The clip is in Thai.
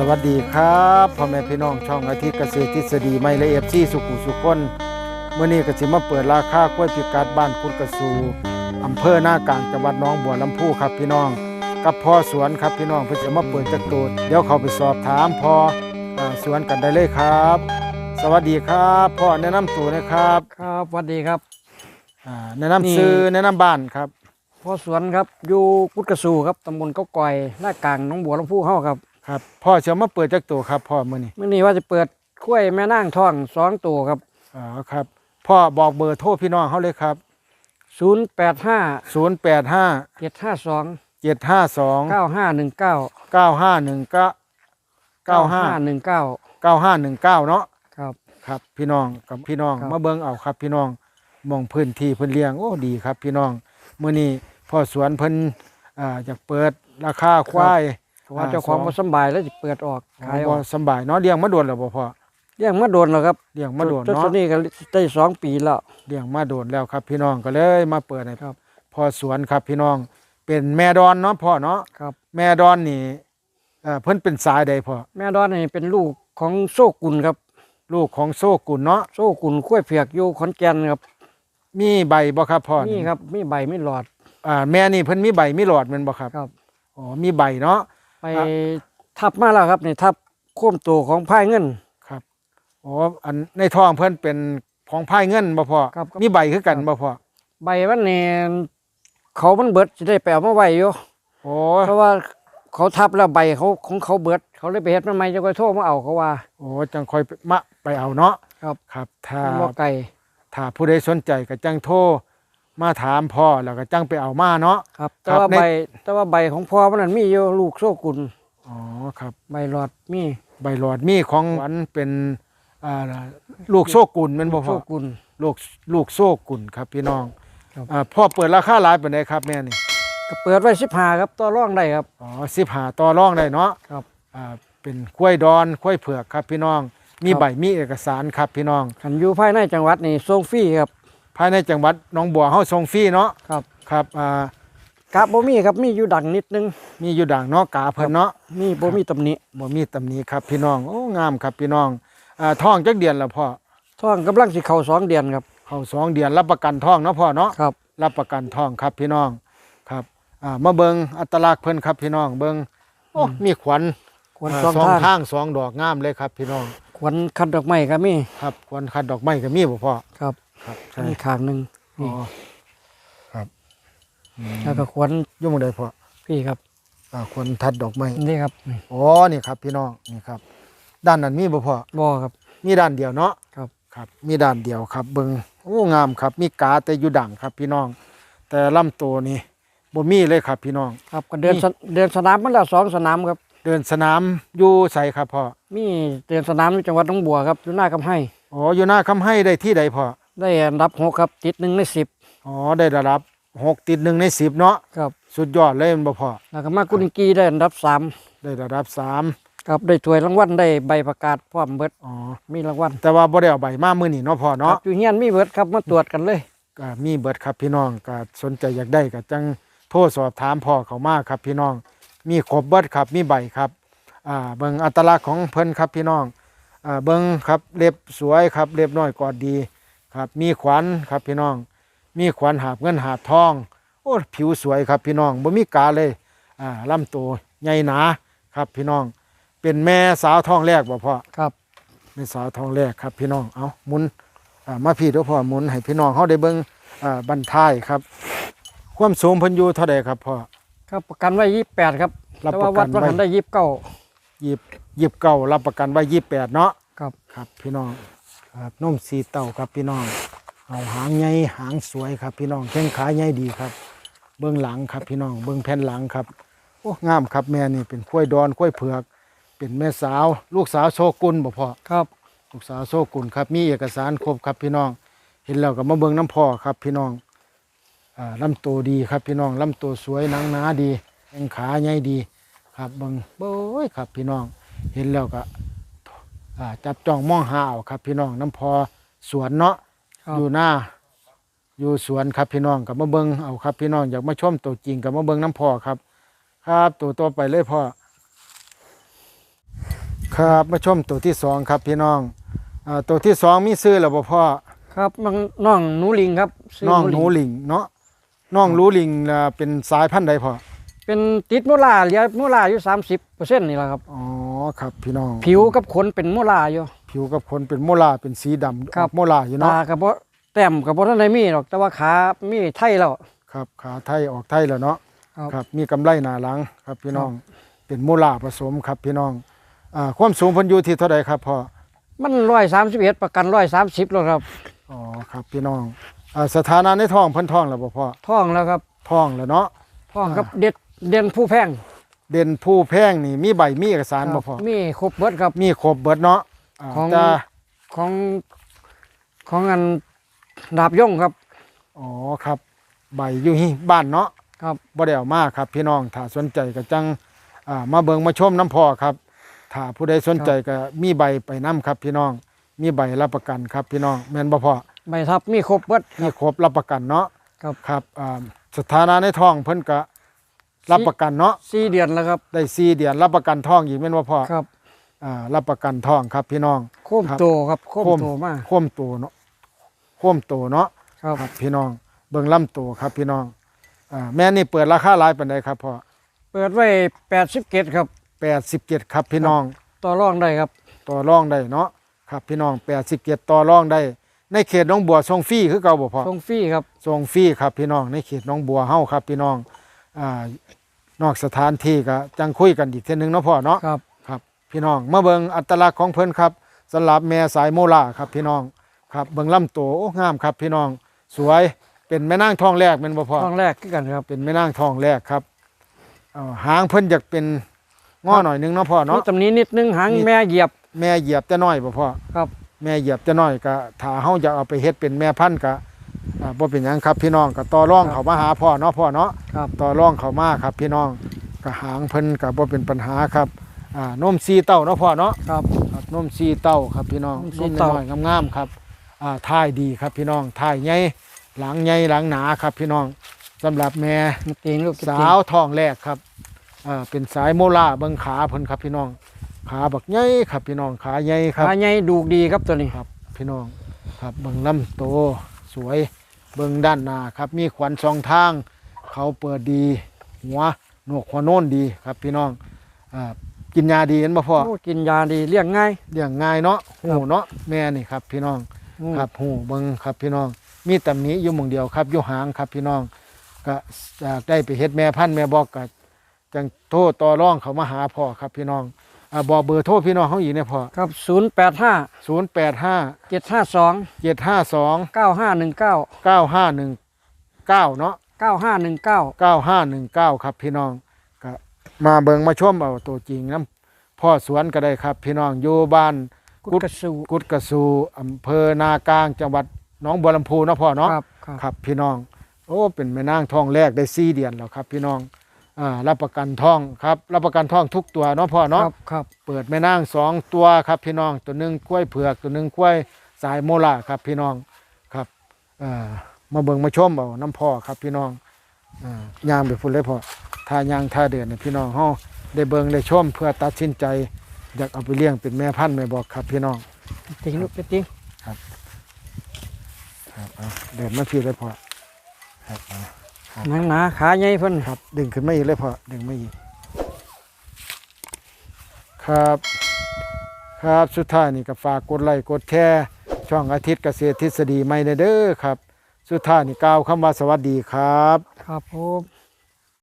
สวัสดีครับพ่อแม่พี่น้องช่องอาทิตย์เกษตรทฤษฎีไม่ละเอียดที่สุขุสุขคนเมื่อนี้ก็สิมาเปิดราคากล้วยพิกัดบ้านกุดกระสูอำเภอหน้ากลางจังหวัดหน้องบัวลำพูครับพี่น้อง กับพ่อสวนครับพี่น้องเพื่อจะมาเปิดจักตูดเดี๋ยวเขาไปสอบถามพ่ออ่าสวนกันได้เลยครับ สวัสดีครับพ่อแนะนำตัวนะครับครับสวัสดีครับอ่าแนะนำซื้อแนะนำบ้านครับพ่อสวนครับอยู่กุดกระสูครับตำบลเก้าก่อยหน้ากลางหน้องบัวลำพูเฮาครับ ครับพ่อจะมาเปิดจักตัวครับพ่อมื้อนี้มื่อนี้ว่าจะเปิดกล้วยแม่นางทองสองตัวครับอ๋อครับ พ่อบอกเบอร์โทรพี่น้องเขาเลยครับศูนย์แปดห้า085เจ็ดห้าสอง752เก้าห้าหนึ่งเก้าเก้าห้าหนึ่งเก้าเก้าห้าหนึ่งเก้าเก้าห้าหนึ่งเก้าเนาะครับครับพี่น้องกับพี่น้องครับมาเบิ่งเอาครับ พี่น้องมองพื้นที่เพิ่นเลี้ยงโอ้ดีครับ พี่น้องมื้อนี้พ่อสวนเพิ่นอ่าอยากเปิดราคาควายเพราะ ว่าเจ้าของสองบ่สำบายแล้วจะเปิดออกขายอบ่อกสำบายเนาะเลี้ยงมาโดนแล้วบ่พ่อเลี้ยงมาโดนแล้วครับเลี้ยงมาโดนตัวเนาะตัวนี้ก็ได้สองปีแล้ว เลี้ยงมาโดนแล้วครับ พี่น้องก็เลยมาเปิดให้ครับ พ่อสวนครับพี่น้อง เป็นแม่ดอนเนาะพ่อเนาะครับ แม่ดอนนี่เอ่อเพิ่นเป็นสายใดพ่อแม่ดอนนี่เป็นลูกของโซกุลครับ ลูกของโซกุลเนาะโซกุลกล้วยเผือกอยู่ขอนแก่นครับมีใบบ่ครับพ่อนี่ครับมีใบมีหลอด อ่าแม่นี่เพิ่นมีใบมีหลอดแมันบ่ครับครับ อ๋อมีใบเนาะ ไปทับมาแล้วครับนี่ทับโค้มตัวของพายเงินครับอ๋ออันในท้องเพิ่นเป็นของพายเงินบ่พอครับมีใบคือกันบ่พอใบมันนี่เขามันเบิดจะได้ไปเอามาไว้อยู่โอ้เพราะว่าเขาทับแล้วใบเขาของเขาเบิด เขาเลยไปเฮ็ดมันใหม่จะค่อยโทรมาเอาเขาว่า โอ้จังค่อยไปมาไปเอาเนาะครับครับถ้ามันบ่ไก่ถ้าผู้ใดสนใจก็จังโทร มาถามพ่อแล้วก็จังไปเอามาเนาะ ครับ แต่ครับว่าใน ใบแต่ว่าใบของพ่อมันนั่นมีอยู่ลูกโซกุลอ๋อครับ ใบหลอดมีใบหลอดมีของหวานเป็นอ่าลูกโซกุลแม่นบ่โซพ่อกุล ลูกลูกโซกุลครับพี่น้องครับ อ่าพ่อเปิดราคาหลายปานใดครับแม่นี่ก็เปิดไว้15ครับต่อรองได้ครับ อ๋อ15ต่อรองได้เนาะครับ อ่าเป็นกล้วยดอนกล้วยเผือกครับพี่น้อง มีครับ ใบมีเอกสารครับพี่น้องคันอยู่ภายในจังหวัดนี่ส่งฟรีครับ ภายในจังหวัดหนองบัวเฮาส่งฟรีเนาะครับ ครับอ่ากะบ่มีครับมีอยู่ดังนิดนึง มีอยู่ด่างเนาะกาเพิ่นเนาะมีบ่มีตำหนิบ่มีตำหนิครับพี่น้องโอ้งามครับพี่น้องอ่าท้องจักเดือนแล้วพ่อท้องกำลังสิเข้าสองเดือนครับ เข้าสองเดือนรับประกันท้องเนาะพ่อเนาะครับ รับประกันท้องครับพี่น้องครับอ่ามาเบิ่งอัตลักษณ์เพิ่นครับพี่น้องเบิ่งโอ้มีขวัญควรอ่าสองสองทางทางสองดอกงามเลยครับพี่น้องควรคัดดอกไม้ก็มีครับขวัญคัดดอกไม้ก็มีบ่พ่อครับ ครับใช่มีข้างหนึงอ๋นี่อครับอืมแล้วก็ควรอยู่หม่องใดพ่อพี่ครับอ่าควรทัดดอกไม้นี่ครับนี่อ๋อนี่ครับ พี่น้องนี่ครับ ด้านนั้นมีบ่พอบ่อครับมีด้านเดียวเนาะ ครับ ครับมีด้านเดียวครับเบิงโอ้งามครับ มีกาแต่อยู่ดังครับ พี่น้อง แต่ลำตัวนี่บ่มีเลยครับ พี่น้อง ครับก็เดินนี่ สนเดินสนามมันแล้วสองสนามครับ เดินสนามอยู่ใส่ครับพ่อมีเดินสนามอยู่จังหวัดหนองบัวครับอยู่หน้ากำให้อ๋ออยู่หน้าคำให้ได้ที่ใดพ่อ ได้อันดับหกครับ ติดหนึ่งในสิบอ๋อได้ระดับหกติดหนึ่งในสิบเนาะครับสุดยอดเลยแม่นบ่พ่อแล้วก็มากุนกีได้อันดับสามได้ระดับสามครับได้ถ้วยรางวัลได้ใบประกาศพร้อมเบิดอ๋อมีรางวัลแต่ว่าบ่ได้เอาใบมามื้อนี้เนาะพ่อครัเนาะบอยู่เฮียนมีเบิดครับมาตรวจกันเลยก็มีเบิดครับพี่น้องก็สนใจอยากได้ก็จังโทรสอบถามพ่อเขามาครับพี่น้อง มีครบเบิดครับมีใบครับอ่าเบิ่งอัตลักษณ์ของเพิ่นครับพี่น้องอ่าเบิ่งครับเล็บสวยครับเล็บน้อยกอดดี ครับมีขวัญครับพี่น้อง มีขวัญหาบเงินหาบทอง โอ้ผิวสวยครับพี่น้องบ่มีกาเลยอ่าลำตัวใหญ่หนาครับพี่น้อง เป็นแม่สาวท้องแรกบ่พ่อครับแม่สาวทองแรกครับพี่น้องเอาหมุนอ่ามาพี่เด้อพ่อหมุนให้พี่น้องเขาได้เบิ่งอ่าบันท้ายครับ ความสูงเพิ่นอยู่เท่าใดครับพ่อ ครับประกันไว้ยี่สิบแปดครับรับแต่ปว่าระวักัดนว่าไว้หันได้ยี่สิบเก้า ยิบยิบเก่ารับประกันไว้ยี่แปดเนาะครับ ครับพี่น้อง ครับนมสีเต้าครับพี่น้อง เอาหางใหญ่หางสวยครับพี่น้องแข้งขาใหญ่ดีครับ เบื้องหลังครับพี่น้อง เบื้องแผ่นหลังครับโอ้งามครับแม่นี่เป็นกล้วยดอนกล้วยเผือก เป็นแม่สาว ลูกสาวโชกุลบ่พ่อครับ ลูกสาวโซกุลครับ มีเอกสารครบครับพี่น้อง เห็นแล้วก็มาเบิ่งน้ำพ่อครับพี่น้องอ่าลำตัวดีครับพี่น้องลำตัวสวยหนังหนาดีแข้งขาใหญ่ดี ครับเบิ่งโบ้ยครับพี่น้อง เห็นแล้วก็ อ่าจับจ้องมองหาเอาครับ พี่น้องน้ำพอสวนเนาะครับ อยู่หน้า อยู่สวนครับพี่น้องกับมาเบิ่งเอาครับ พี่น้องอยากมาชมตัวจริงกับมาเบิ่งน้ำพ่อครับ ครับตัวต่อไปเลยพ่อครับมาชมตัวที่สองครับพี่น้องอ่าตัวที่สองมีซื้อแล้วบ่พ่อ ครับน้องน้องหนูลิงครับชื่น้องหนูหลิงเนาะน้องหนูหลิงอ่าเป็นสายพันธุ์ใดพ่อเป็นติดโมลาเหลือโมลาอยู่30%นี่แหละครับอ๋อ ครับพี่น้อง ผิวกับขนเป็นโมลาอยู่ ผิวกับคนเป็นโมลาเป็นสีดำครับออกโมลาอยู่เนาะตากับบ่แต้มกับบ่ทันได้มีหรอกแต่ว่าขามีไทยแล้ว ครับขาไทยออกไทยแล้วเนาะครับ ครับ มีกำไรหนาหลังครับพี่น้องเป็นโมลาผสมครับพี่น้องอ่าความสูงเพันอยู่ที่เท่าใดครับพ่อมัน131ประกัน130แล้วครับอ๋อครับพี่น้องอ่าสถานะในท้องเพิ่นท้องแล้วบ่พ่อท้องแล้วครับท้องแล้วเนาะ ท้องกับเด็ดเด่นผู้แพง เด่นผู้แพงนี่มีใบมีเอกสารบ่พ่อมีครบเบิดครับ มีครบเบิดเนาะาของแต่ของของอันดาบย่งครับอ๋อครับ ใบอยู่ที่บ้านเนาะครับบ่ได้เอามาครับ พี่น้องถ้าสนใจก็จังอ่ามาเบิ่งมาชมน้ำพ่อครับ ถ้าผู้ใดสนใจก็มีใบไปนํครับ พี่น้องมีใบรับประกันครับ พี่น้องแม่นบ่พ่อใบทับมีครบเบิดมีครบรับประกันเนาะครับครับอ่าสถานะในท้องเพิ่นก็ รับประกันเนาะสี่เดือนแล้วครับ ได้4เดือนรับประกันท้องอีกแม่นบ่พ่อครับอ่ารับประกันท้องครับพี่น้องโค้มครับโตครับโค้มโตมากโค้มโตเนาะโค้มโตเนาะครับครับพี่น้องเบิ่งลำตัวครับพี่น้องอ่าแม่นี่เปิดราคาหลายปานใดครับพ่อเปิดไว้แปดสิบเกตครับ87ครับพี่น้องต่อรองได้ครับ ต่อรองได้เนาะครับพี่น้อง87ต่อรองได้ในเขตหน้องบัวส่งฟรีคือเก่าบ่พ่อส่งฟรีครับส่งฟรีครับพี่น้องในเขตหน้องบัวเฮาครับพี่น้องอ่า นอกสถานที่ก็จังคุยกันอีกเทื่อนึงเนาะพ่อเนาะครับครับพี่น้องมาเบิ่งอัตลักษณ์ของเพิ่นครับสำหรับแม่สายโมลาครับพี่น้องครับเบิ่งลำตัวโอ้งามครับพี่น้องสวยเป็นแม่นางทองแรกแม่นบ่พ่อทองแรกคือกันครับเป็นแม่นางทองแรกครับเอาหางเพิ่นอยากเป็นง้อหน่อยหนึงเนาะพ่อมีเนาะตำหนี้นิดนึงหางมีแม่เหยียบ แม่เหยียบแต่น้อยบ่พ่อครับ แม่เหยียบแต่น้อยก็ถ้าเฮาจะเอาไปเฮ็ดเป็นแม่พันธุ์ก็อ่า บ่เป็นหยังครับพี่น้องก็ต่อรองเขามาหาพ่อเนาะพ่อเนาะครับ ต่อรองเขามาครับ พี่น้องก็หางเพิ่นก็บ่เป็นปัญหาครับอ่านมซีเต้าเนาะพ่อเนาะครับ ครับนมซีเต้าครับพี่น้องนมนซีมเต้า น้อยๆงามๆครับอ่าท่ายดีครับพี่น้องท่ายใหญ่หลังใหญ่หลังหนาครับพี่น้องสำหรับแม่มาตีนลูกสาวทองแรกครับอ่าเป็นสายโมล่าเบิงขาเพิ่นครับพี่น้อง ขาบักใหญ่ครับพี่น้องขาใหญ่ครับ ขาใหญ่ดูกดีครับตัวนี้ครับพี่น้องครับเบิงลำโตสวย เบิงด้านหน้าครับมีขวัญสองทาง เขาเปิดดี หัวหนวกหัวโน่นดีครับพี่น้องอ่ากินยาดีเห็นบ่พ่อโอ้กินยาดีเลี้ยงง่าย เลี้ยงง่ายเนาะหูครับเนาะแม่นี่ครับพี่น้องอืม ครับหูเบิงครับพี่น้อง มีตำหนี้อยู่หมองเดียวครับอยู่หางครับพี่น้องก็อยากได้ไปเฮ็ดแม่พันธุ์แม่บอกก็จังโทรต่อรองเขามาหาพ่อครับพี่น้อง อ่าบอกเบอร์โทรพี่น้องเขาอีกเนี่ยพ่อครับศูนย์แปดห้าศูนย์แปดห้าเจ็ดห้าสองเจ็ดห้าสองเก้าห้าหนึ่งเก้าเก้าห้าหนึ่งเก้าเนาะเก้าห้าหนึ่งเก้าเก้าห้าหนึ่งเก้าครับพี่น้องก็มาเบิงมาชมเอาตัวจริงน้ำพ่อสวนก็ได้ครับ พี่น้องอยู่บ้านกุดกระสูกุดกระสูอำเภอนากลางจังหวัดหนองบัวลำพูเนาะพ่อเนาะครับครับครับพี่น้อง โอ้เป็นแม่นางทองแรกได้สี่เดือนแล้วครับ พี่น้อง อ่ารับประกันทองครับรับประกันทองทุกตัวเนาะพ่อคเนาะรับครับเปิดแม่นางสองตัวครับพี่น้องตัวหนึ่งกล้วยเผือกตัวหนึ่งกล้วยสายโมล่าครับพี่น้องครับอ่ามาเบิ่งมาชมเอาน้ำพ่อครับพี่น้องอ่ายางไปพุ่นเลยพ่อท่ายางท่าเดือนเนี่ยพี่น้องเฮาได้เบิ่งได้ชมเพื่อตัดสินใจ อยากเอาไปเลี้ยงเป็นแม่พันธุ์แม่บอกครับพี่น้องติงลูกไปติงครับเอาเดินมาพี่เลยพ่อครับเอา หนังหนาขาใหญ่เพิ่นครับ ดึงขึ้นไม่อีกเลยพ่อดึงไม่อีกครับ ครับสุดท้ายนี่ก็ฝากกดไลค์กดแชร์ช่องอาทิตย์เกษตรทฤษฎีใหม่เด้อครับ สุดท้ายนี่กล่าวคำว่าสวัสดีครับ ครับผม